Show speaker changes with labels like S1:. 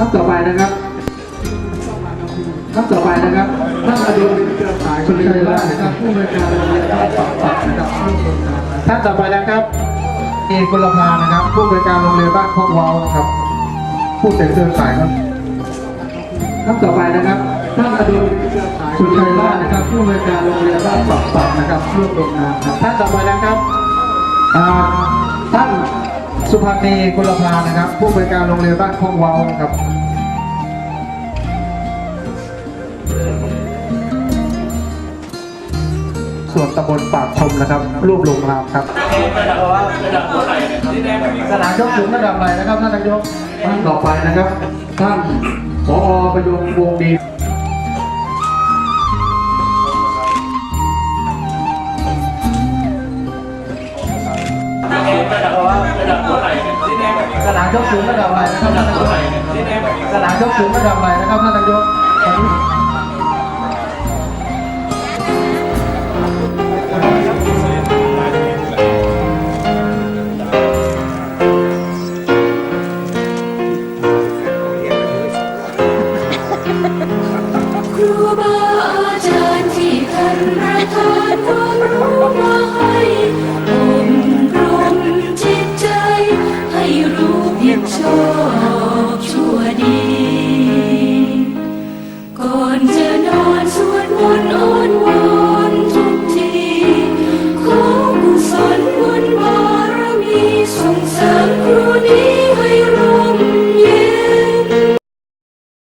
S1: ท่านต่อไปนะครับท่านต่อไปนะครับท่านอดุลเครือข่ายคุณชัยราชนะครับผู้บริการโรงเรียนบ้านปากปักนะครับท่านต่อไปนะครับเอกกุลภานะครับ ผู้บริการโรงเรียนบ้านคอกวานะครับ ผู้แต่งเครือข่ายครับท่านต่อไปนะครับท่านอดุลเครือข่ายคุชัยราชนะครับ ผู้บริการโรงเรียนบ้านปากปักนะครับร่วมลงนามครับท่านต่อไปนะครับ นีกุลภานะครับ ผู้บริการโรงเรียนบ้านคอกเวานะครับส่วนตำบลปากชมนะครับ รูปลงนามครับสนามยกสูงระดับไหนนะครับท่านนายกท่านต่อไปนะครับ ท่านผอประยงวงดีสนาม ยกสูงระดับไหนนะครับท่านนายกสนามยกสูงระดับไหนนะครับท่านนายกตอนนี้
S2: ครูบาอาจารย์ที่ท่านประทานความรู้ อบชั่วดี ก่อนจะนอนสวดมนต์